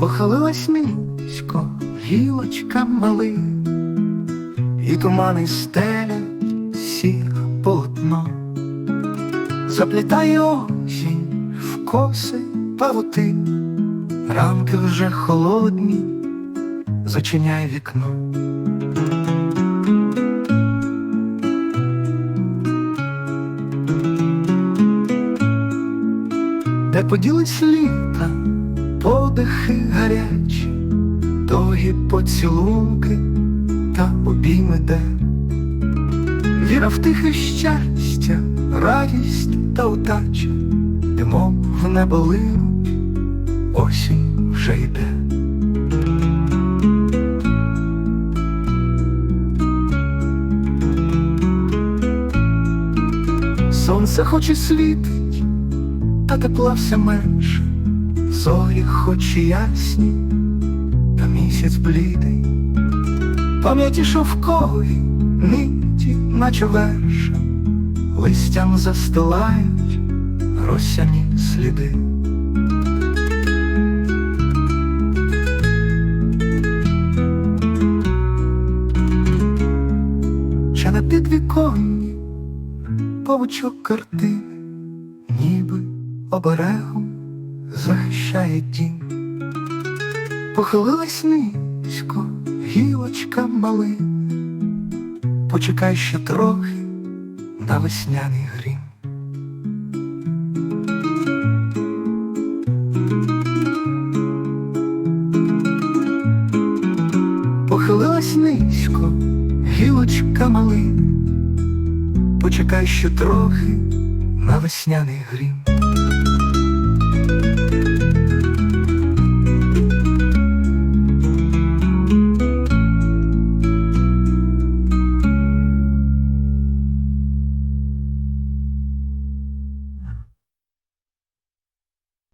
Похилилась низько гілочка малий, і тумани стелять сіре полотно, заплітає осінь в коси павути, ранки вже холодні, зачиняй вікно. Де поділись літа, подихи гарячі, довгі поцілунки та обійми де Віра в тихе щастя, радість та удача, Димом в небо линуть, осінь вже йде. Сонце хоч і світить, та тепла все менше, зорі хоч і ясні, та місяць блідий, пам'яті шовкові, ниті, наче верша, листям застилають росяні сліди. Ще на підвіконні павучок картини, ніби оберегом захищає дім. Похилилась низько гілочка малини, почекай ще трохи на весняний грім. Похилилась низько гілочка малини, почекай ще трохи на весняний грім.